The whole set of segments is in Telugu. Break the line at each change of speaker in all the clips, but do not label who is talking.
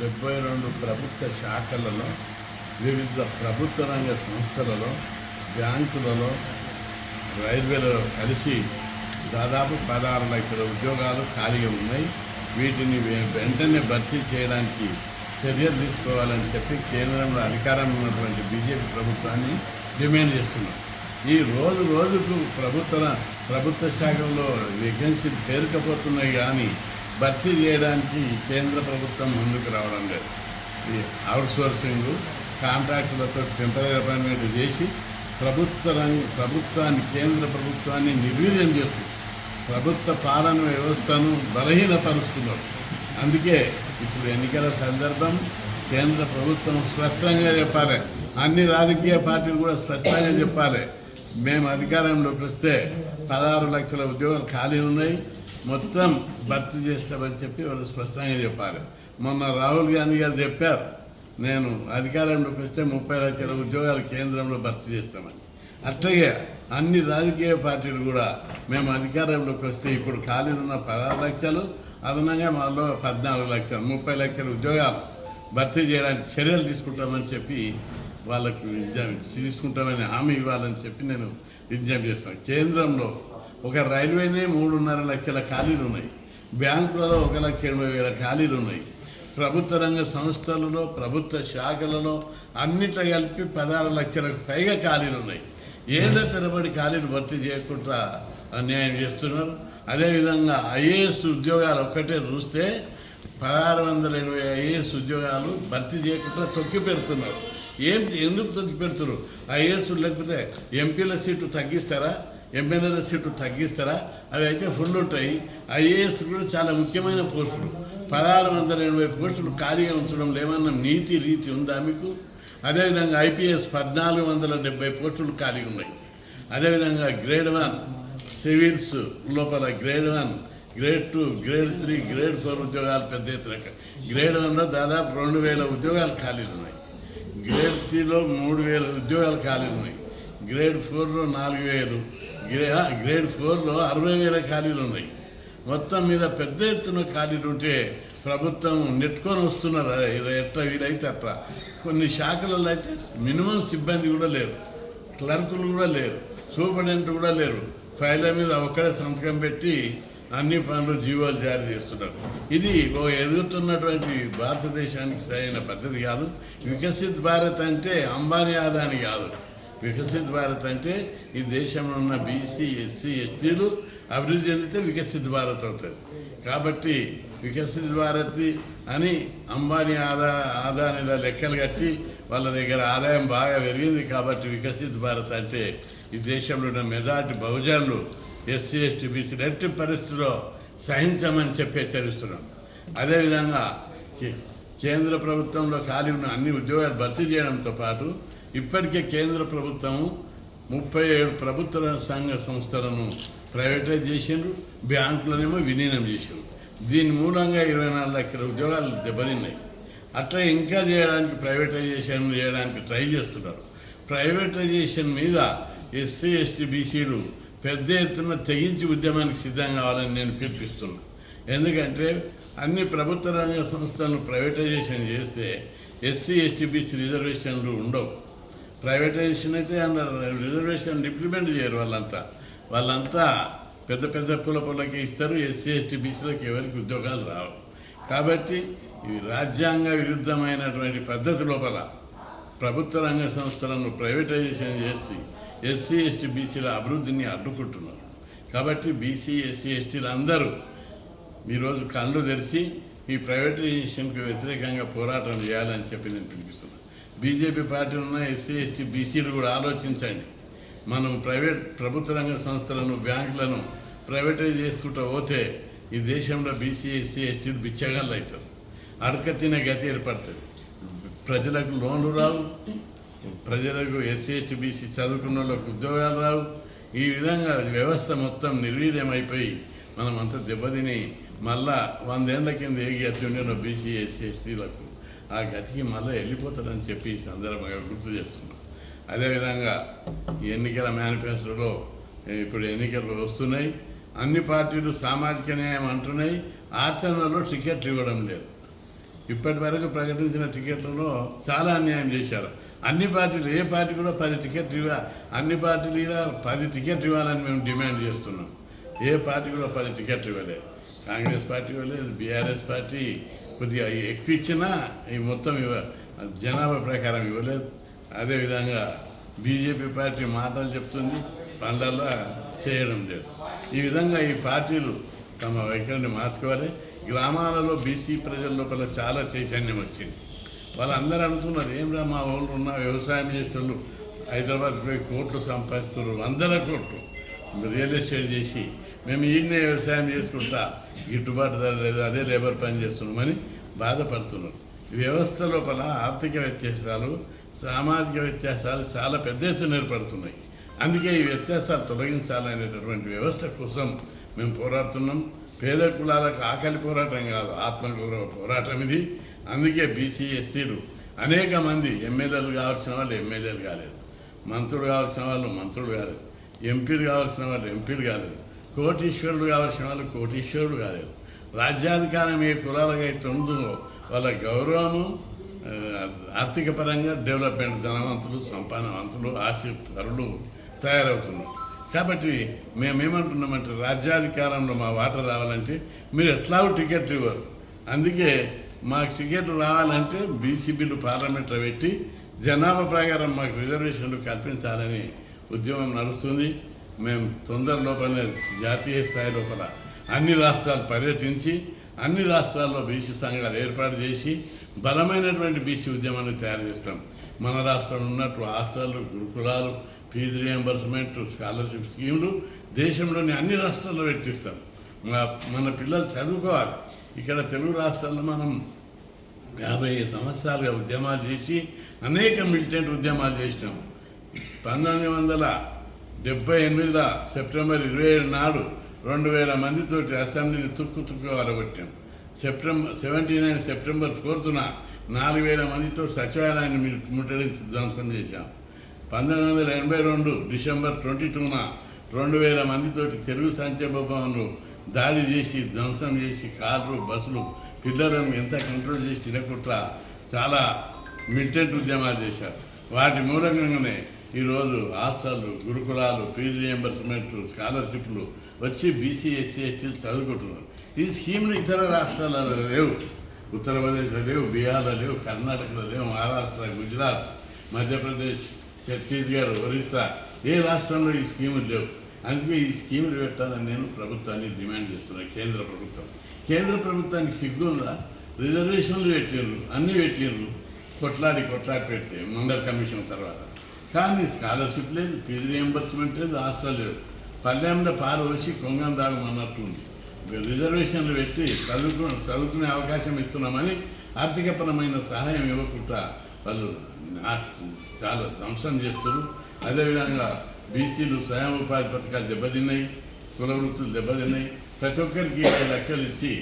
డెబ్బై రెండు ప్రభుత్వ శాఖలలో వివిధ ప్రభుత్వ రంగ సంస్థలలో బ్యాంకులలో రైల్వేలలో కలిసి దాదాపు పదహారు లక్షల ఉద్యోగాలు ఖాళీగా ఉన్నాయి. వీటిని వెంటనే భర్తీ చేయడానికి చర్యలు తీసుకోవాలని చెప్పి కేంద్రంలో అధికారం ఉన్నటువంటి బీజేపీ ప్రభుత్వాన్ని డిమాండ్ చేస్తున్నాం. ఈ రోజు రోజుకు ప్రభుత్వ ప్రభుత్వ శాఖల్లో వేకెన్సీలు పేరుకపోతున్నాయి కానీ భర్తీ చేయడానికి కేంద్ర ప్రభుత్వం ముందుకు రావడం లేదు. ఈ అవుట్సోర్సింగ్ కాంట్రాక్టులతో టెంపరీ అపాయింట్మెంట్ చేసి ప్రభుత్వ రంగ ప్రభుత్వాన్ని కేంద్ర ప్రభుత్వాన్ని నిర్వీర్యం చేస్తుంది ప్రభుత్వ పాలన వ్యవస్థను బలహీనపరుస్తున్నారు. అందుకే ఇప్పుడు ఎన్నికల సందర్భం కేంద్ర ప్రభుత్వం స్పష్టంగా చెప్పాలి. అన్ని రాజకీయ పార్టీలు కూడా స్పష్టంగా చెప్పాలి. మేము అధికారంలోకి వస్తే పదహారు లక్షల ఉద్యోగాలు ఖాళీ ఉన్నాయి. మొత్తం భర్తీ చేస్తామని చెప్పి వాళ్ళు స్పష్టంగా చెప్పాలి మొన్న రాహుల్ గాంధీ గారు చెప్పారు నేను అధికారంలోకి వస్తే ముప్పై లక్షల ఉద్యోగాలు కేంద్రంలో భర్తీ చేస్తామని. అట్లాగే అన్ని రాజకీయ పార్టీలు కూడా మేము అధికారంలోకి వస్తే ఇప్పుడు ఖాళీలు ఉన్న పదహారు లక్షలు అదనంగా మాలో పద్నాలుగు లక్షలు ముప్పై లక్షల ఉద్యోగాలు భర్తీ చేయడానికి చర్యలు తీసుకుంటామని చెప్పి వాళ్ళకి విజ్ఞప్తి తీసుకుంటామని హామీ ఇవ్వాలని చెప్పి నేను విజ్ఞప్తి చేస్తాను. కేంద్రంలో ఒక రైల్వేనే మూడున్నర లక్షల ఖాళీలు ఉన్నాయి బ్యాంకులలో ఒక లక్ష ఎనభై వేల ఖాళీలు ఉన్నాయి ప్రభుత్వ రంగ సంస్థలలో ప్రభుత్వ శాఖలలో అన్నిట్లో కలిపి పదహారు లక్షలకు పైగా ఖాళీలు ఉన్నాయి ఏదో తరబడి ఖాళీలు భర్తీ చేయకుండా అన్యాయం చేస్తున్నారు. అదేవిధంగా ఐఏఎస్ ఉద్యోగాలు ఒక్కటే చూస్తే పదహారు వందల ఎనభై ఐఏఎస్ ఉద్యోగాలు భర్తీ చేయకుండా తొక్కి పెడుతున్నారు. ఏం ఎందుకు తొక్కి పెడుతున్నారు? ఐఏఎస్ లేకపోతే ఎంపీల సీటు తగ్గిస్తారా? ఎమ్మెల్యేల సీటు తగ్గిస్తారా? అవి అయితే ఫుల్ ఉంటాయి. ఐఏఎస్ కూడా చాలా ముఖ్యమైన పోస్టులు. పదహారు వందల ఎనభై పోస్టులు ఖాళీగా ఉంచడం లేమన్నా నీతి రీతి ఉందా మీకు? అదేవిధంగా ఐపీఎస్ పద్నాలుగు వందల డెబ్బై పోస్టులు ఖాళీ ఉన్నాయి. అదేవిధంగా గ్రేడ్ వన్ సివిల్స్ లోపల grade one grade two grade three grade four ఉద్యోగాలు పెద్ద ఎత్తున గ్రేడ్ వన్లో దాదాపు రెండు వేల ఉద్యోగాలు ఖాళీలు ఉన్నాయి. గ్రేడ్ త్రీలో మూడు వేల ఉద్యోగాలు ఖాళీలు ఉన్నాయి. గ్రేడ్ ఫోర్లో నాలుగు వేలు గ్రే గ్రేడ్ ఫోర్లో అరవై వేల ఖాళీలు ఉన్నాయి. మొత్తం మీద పెద్ద ఎత్తున ఖాళీలు ఉంటే ప్రభుత్వం నెట్టుకొని వస్తున్నారు ఇలా ఎట్లా వీలైతే అట్లా కొన్ని శాఖలలో అయితే మినిమం సిబ్బంది కూడా లేరు. క్లర్కులు కూడా లేరు. సూపరింటెండెంట్ కూడా లేరు. ఫైళ్ళ మీద ఒక్కడే సంతకం పెట్టి అన్ని పనులు జీవోలు జారీ చేస్తున్నారు. ఇది ఓ ఎదుగుతున్నటువంటి భారతదేశానికి సరైన పద్ధతి కాదు. వికసిత్ భారత్ అంటే అంబానీ ఆదాని కాదు. వికసిత్ భారత్ అంటే ఈ దేశంలో ఉన్న బీసీ ఎస్సీ ఎస్టీలు అభివృద్ధి చెందితే వికసిత భారత్ అవుతుంది. కాబట్టి వికసిత్ భారత్ అని అంబానీ ఆదా ఆదానిల లెక్కలు కట్టి వాళ్ళ దగ్గర ఆదాయం బాగా పెరిగింది కాబట్టి వికసిత్ భారత్ అంటే ఈ దేశంలో ఉన్న మెజార్టీ బహుజనులు ఎస్సీ ఎస్టీ బీసీ ఎట్టి పరిస్థితిలో సహించమని చెప్పి హెచ్చరిస్తున్నాం. అదేవిధంగా కేంద్ర ప్రభుత్వంలో ఖాళీ ఉన్న అన్ని ఉద్యోగాలు భర్తీ చేయడంతో పాటు ఇప్పటికే కేంద్ర ప్రభుత్వం ముప్పై ఏడు ప్రభుత్వ సంఘ సంస్థలను ప్రైవేటైజ్ చేసిండ్రు బ్యాంకులనేమో విలీనం చేసిండ్రు. దీని మూలంగా ఇరవై నాలుగు లక్షల ఉద్యోగాలు దెబ్బతిన్నాయి. అట్లా ఇంకా చేయడానికి ప్రైవేటైజేషన్ చేయడానికి ట్రై చేస్తున్నారు. ప్రైవేటైజేషన్ మీద ఎస్సీ ఎస్టీ బీసీలు పెద్ద ఎత్తున తెగించి ఉద్యమానికి సిద్ధం కావాలని నేను పిలిపిస్తున్నాను ఎందుకంటే అన్ని ప్రభుత్వ రంగ సంస్థలను ప్రైవేటైజేషన్ చేస్తే ఎస్సీ ఎస్టీ బీసీ రిజర్వేషన్లు ఉండవు. ప్రైవేటైజేషన్ అయితే అన్నారు. రిజర్వేషన్ ఇంప్లిమెంట్ చేయరు వాళ్ళంతా. వాళ్ళంతా పెద్ద పెద్ద కుల కులకి ఇస్తారు. ఎస్సీ ఎస్టీ బీసీలకు ఎవరికి ఉద్యోగాలు రావు. కాబట్టి ఇవి రాజ్యాంగ విరుద్ధమైనటువంటి పద్ధతి లోపల ప్రభుత్వ రంగ సంస్థలను ప్రైవేటైజేషన్ చేసి ఎస్సీ ఎస్టీ బీసీల అభివృద్ధిని అడ్డుకుంటున్నారు. కాబట్టి బీసీ ఎస్సీ ఎస్టీలు అందరూ ఈరోజు కళ్ళు తెరిచి ఈ ప్రైవేటైజేషన్కి వ్యతిరేకంగా పోరాటం చేయాలని చెప్పి నేను పిలిపిస్తున్నాను బీజేపీ పార్టీ ఉన్న ఎస్సీ ఎస్టీ బీసీలు కూడా ఆలోచించండి. మనం ప్రైవేట్ ప్రభుత్వ రంగ సంస్థలను బ్యాంకులను ప్రైవేటైజ్ చేసుకుంటూ పోతే ఈ దేశంలో బీసీ ఎస్సీ ఎస్టీలు బిచ్చగాళ్ళు అవుతారు. అడక తినే గతి ఏర్పడుతుంది. ప్రజలకు లోన్లు రావు. ప్రజలకు ఎస్సీ ఎస్టీ బీసీ చదువుకున్న వాళ్ళకు ఉద్యోగాలు రావు. ఈ విధంగా వ్యవస్థ మొత్తం నిర్వీర్యమైపోయి మనం అంతా దెబ్బతిని మళ్ళా వందేళ్ళ కింద ఏ గతి ఉండేనో బీసీ ఎస్సీ ఎస్టీలకు ఆ గతికి మళ్ళీ వెళ్ళిపోతాడని చెప్పి సందర్భంగా గుర్తు చేస్తున్నాం. అదేవిధంగా ఈ ఎన్నికల మేనిఫెస్టోలో ఇప్పుడు ఎన్నికలు వస్తున్నాయి అన్ని పార్టీలు సామాజిక న్యాయం అంటున్నాయి ఆచరణలో టికెట్లు ఇవ్వడం లేదు. ఇప్పటి వరకు ప్రకటించిన టికెట్లలో చాలా అన్యాయం చేశారు. అన్ని పార్టీలు ఏ పార్టీ కూడా పది టికెట్లు ఇవ్వ అన్ని పార్టీలు ఇలా పది టికెట్లు ఇవ్వాలని మేము డిమాండ్ చేస్తున్నాం. ఏ పార్టీ కూడా పది టికెట్లు ఇవ్వలేదు. కాంగ్రెస్ పార్టీ ఇవ్వలేదు బీఆర్ఎస్ పార్టీ కొద్దిగా ఎక్కువ ఇచ్చినా ఈ మొత్తం ఇవ్వ జనాభా ప్రకారం ఇవ్వలేదు. అదేవిధంగా బీజేపీ పార్టీ మాటలు చెప్తుంది పనులలో చేయడం లేదు. ఈ విధంగా ఈ పార్టీలు తమ వైఖరిని మార్చుకోవాలి. గ్రామాలలో బీసీ ప్రజల లోపల చాలా చైతన్యం వచ్చింది. వాళ్ళందరూ అనుకున్నారు ఏం రా మా వాళ్ళు ఉన్న వ్యవసాయం మినిస్టర్లు హైదరాబాద్ పోయి కోట్లు సంపాదిస్తున్నారు వందల కోట్లు రియల్ ఎస్టేట్ చేసి మేము ఈడనే వ్యవసాయం చేసుకుంటా గిట్టుబాటు ధర లేదు అదే లేబర్ పని చేస్తున్నామని బాధపడుతున్నారు. వ్యవస్థ లోపల ఆర్థిక వ్యత్యాసాలు సామాజిక వ్యత్యాసాలు చాలా పెద్ద ఎత్తున ఏర్పడుతున్నాయి. అందుకే ఈ వ్యత్యాసాలు తొలగించాలనేటటువంటి వ్యవస్థ కోసం మేము పోరాడుతున్నాం. పేద కులాలకు ఆకలి పోరాటం కాదు ఆత్మగౌరవ పోరాటం ఇది. అందుకే బీసీ ఎస్సీలు అనేక మంది ఎమ్మెల్యేలు కావాల్సిన వాళ్ళు ఎమ్మెల్యేలు కాలేదు. మంత్రులు కావాల్సిన వాళ్ళు మంత్రులు కాలేదు. ఎంపీలు కావాల్సిన వాళ్ళు ఎంపీలు కాలేదు. కోటీశ్వరుడు కావాల్సిన వాళ్ళు కోటీశ్వరుడు కాలేదు. రాజ్యాధికారం ఏ కులాలుగా అయితే ఉందో వాళ్ళ గౌరవము ఆర్థిక పరంగా డెవలప్మెంట్ ధనవంతులు సంపాదనవంతులు ఆస్తి పరులు తయారవుతున్నారు. కాబట్టి మేమేమంటున్నామంటే రాజ్యాధికారంలో మా వాటర్ రావాలంటే మీరు ఎట్లాగో టికెట్ ఇవ్వరు. అందుకే మాకు టికెట్ రావాలంటే బీసీబీలు పార్లమెంట్లో పెట్టి జనాభా ప్రకారం మాకు రిజర్వేషన్లు కల్పించాలని ఉద్యమం నడుస్తుంది. మేము తొందరలోపలనే జాతీయ స్థాయి లోపల అన్ని రాష్ట్రాలు పర్యటించి అన్ని రాష్ట్రాల్లో బీసీ సంఘాలు ఏర్పాటు చేసి బలమైనటువంటి బీసీ ఉద్యమాన్ని తయారు చేస్తాం. మన రాష్ట్రంలో ఉన్నట్టు హాస్టళ్ళు గురుకులాలు ఫీజు రియంబర్స్మెంట్ స్కాలర్షిప్ స్కీములు దేశంలోని అన్ని రాష్ట్రాల్లో పెట్టిస్తాం. మా- మన పిల్లలు చదువుకోవాలి. ఇక్కడ తెలుగు రాష్ట్రాల్లో మనం యాభై సంవత్సరాలుగా ఉద్యమాలు చేసి అనేక మిలిటెంట్ ఉద్యమాలు చేసినాం. పంతొమ్మిది వందల డెబ్బై ఎనిమిదిన సెప్టెంబర్ ఇరవై ఏడు నాడు రెండు వేల మందితోటి అసెంబ్లీని తుక్కు తుక్కు అలగొట్టాం సెప్టెంబర్ సెవెంటీ నైన్ సెప్టెంబర్ ఫోర్త్న నాలుగు వేల మందితో సచివాలయాన్ని ముట్టడించి ధ్వంసం చేశాం. పంతొమ్మిది వందల ఎనభై రెండు డిసెంబర్ ట్వంటీ టూన రెండు వేల మందితోటి తెలుగు సంక్షేమ భవన్లు దాడి చేసి ధ్వంసం చేసి కార్లు బస్సులు పిల్లలను ఎంత కంట్రోల్ చేసి తినకుండా చాలా మిలిటెంట్ ఉద్యమాలు చేశారు. వాటి మూలంగానే ఈరోజు హాస్టళ్ళు గురుకులాలు ఫీజు రియంబర్స్మెంట్ స్కాలర్షిప్లు వచ్చి బీసీ ఎస్సీ ఎస్టీలు చదువుకుంటున్నారు. ఈ స్కీమ్లు ఇతర రాష్ట్రాలలో లేవు. ఉత్తరప్రదేశ్లో లేవు బీహార్లో లేవు కర్ణాటకలో లేవు మహారాష్ట్ర గుజరాత్ మధ్యప్రదేశ్ ఛత్తీస్గఢ్ ఒరిస్సా ఏ రాష్ట్రంలో ఈ స్కీములు లేవు? అందుకే ఈ స్కీములు పెట్టాలని నేను ప్రభుత్వాన్ని డిమాండ్ చేస్తున్నాను కేంద్ర ప్రభుత్వం. కేంద్ర ప్రభుత్వానికి సిగ్గుందా? రిజర్వేషన్లు పెట్టిండ్రు అన్నీ పెట్టిండ్రు కొట్లాడి కొట్లాడి పెడితే మండల్ కమిషన్ తర్వాత. కానీ స్కాలర్షిప్ లేదు ఫీజు రియంబర్స్మెంట్ లేదు హాస్టల్ లేదు. పల్లెంలో పారవసి కొంగం దాగమన్నట్టు ఉంది. రిజర్వేషన్లు పెట్టి చదువుకు చదువుకునే అవకాశం ఇస్తున్నామని ఆర్థికపరమైన సహాయం ఇవ్వకుండా వాళ్ళు చాలా ధ్వంసం చేస్తారు అదేవిధంగా బీసీలు స్వయం ఉపాధి పథకాలు దెబ్బతిన్నాయి కుల వృత్తులు దెబ్బతిన్నాయి. ప్రతి ఒక్కరికి ఇరవై లక్షలు ఇచ్చి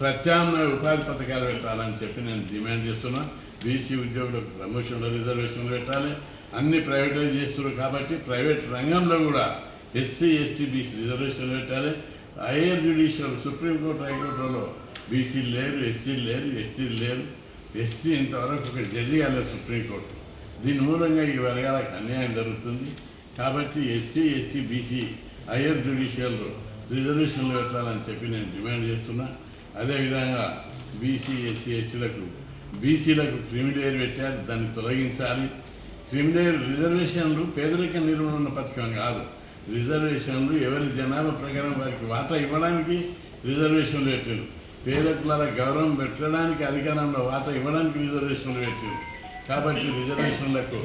ప్రత్యామ్నాయ ఉపాధి పథకాలు పెట్టాలని చెప్పి నేను డిమాండ్ చేస్తున్నా. బీసీ ఉద్యోగులకు ప్రమోషన్లు రిజర్వేషన్లు పెట్టాలి. అన్ని ప్రైవేటైజ్ చేస్తున్నారు కాబట్టి ప్రైవేట్ రంగంలో కూడా ఎస్సీ ఎస్టీ బీసీ రిజర్వేషన్ పెట్టాలి. హైయర్ జ్యుడిషియల్ సుప్రీంకోర్టు హైకోర్టులో బీసీలు లేరు ఎస్సీలు లేరు ఎస్టీలు లేరు. ఎస్టీ ఇంతవరకు ఒక జడ్జి కాలేదు సుప్రీంకోర్టు. దీని మూలంగా ఈ వర్గాలకు అన్యాయం జరుగుతుంది. కాబట్టి SC ST BC higher judicial రిజర్వేషన్లు పెట్టాలని చెప్పి నేను డిమాండ్ చేస్తున్నా. అదేవిధంగా బీసీ ఎస్సీ ఎస్టీలకు బీసీలకు క్రిమిలేయర్ పెట్టారు దాన్ని తొలగించాలి. క్రిమినల్ రిజర్వేషన్లు పేదరిక నిర్మూలన పథకం కాదు. రిజర్వేషన్లు ఎవరి జనాభా ప్రకారం వారికి వాటా ఇవ్వడానికి రిజర్వేషన్లు పెట్టారు పేద కులాల గౌరవం పెట్టడానికి అధికారంలో వాటా ఇవ్వడానికి రిజర్వేషన్లు పెట్టారు కాబట్టి రిజర్వేషన్లకు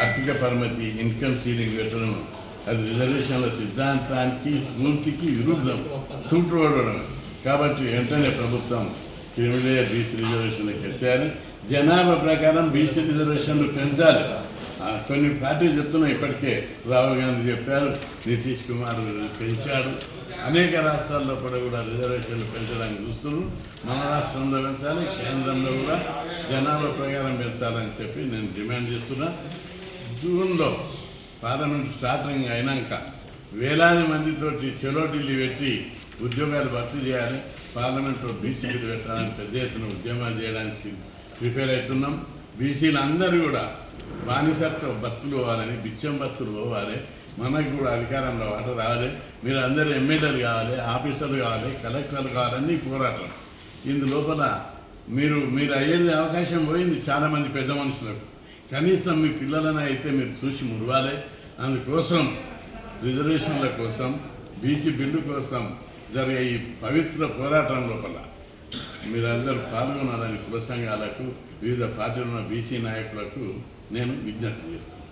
ఆర్థిక పరిమితి ఇన్కమ్ సీలింగ్ పెట్టడం అది రిజర్వేషన్ల సిద్ధాంతానికి స్ఫూర్తికి విరుద్ధం. తూటుపడడం. కాబట్టి వెంటనే ప్రభుత్వం క్రిమిలేయర్ బీసీ రిజర్వేషన్లకు ఎత్తాలి జనాభా ప్రకారం బీసీ రిజర్వేషన్లు పెంచాలి. కొన్ని పార్టీలు చెప్తున్నాయి ఇప్పటికే రాహుల్ గాంధీ చెప్పారు నితీష్ కుమార్ పెంచాడు. అనేక రాష్ట్రాల్లో కూడా కూడా రిజర్వేషన్లు పెంచడానికి చూస్తున్నారు. మన రాష్ట్రంలో పెంచాలి కేంద్రంలో కూడా జనాభా ప్రకారం పెంచాలని చెప్పి నేను డిమాండ్ చేస్తున్నా. జూన్లో పార్లమెంట్ స్టార్టింగ్ అయినాక వేలాది మందితోటి చెలో ఢిల్లీ పెట్టి ఉద్యోగాలు భర్తీ చేయాలి. పార్లమెంట్లో బీసీ పెట్టాలని పెద్ద ఎత్తున ఉద్యమాలు చేయడానికి ప్రిపేర్ అవుతున్నాం. బీసీలు అందరూ కూడా బానిసత్వ బతుకులు పోవాలని బిచ్చం బతుకులు పోవాలి. మనకు కూడా అధికారంలో వాట రావాలి. మీరు అందరూ ఎమ్మెల్యేలు కావాలి ఆఫీసర్లు కావాలి కలెక్టర్లు కావాలని పోరాటం. ఇందు లోపల మీరు మీరు అయ్యేది అవకాశం పోయింది చాలామంది పెద్ద మనుషులకు. కనీసం మీ పిల్లలను అయితే మీరు చూసి మురవాలి అందుకోసం రిజర్వేషన్ల కోసం బీసీ బిల్లు కోసం జరిగే ఈ పవిత్ర పోరాటం లోపల మీరందరూ పాల్గొనాలని కుల సంఘాలకు వివిధ పార్టీలు ఉన్న బీసీ నాయకులకు నేను విజ్ఞప్తి చేస్తున్నాను.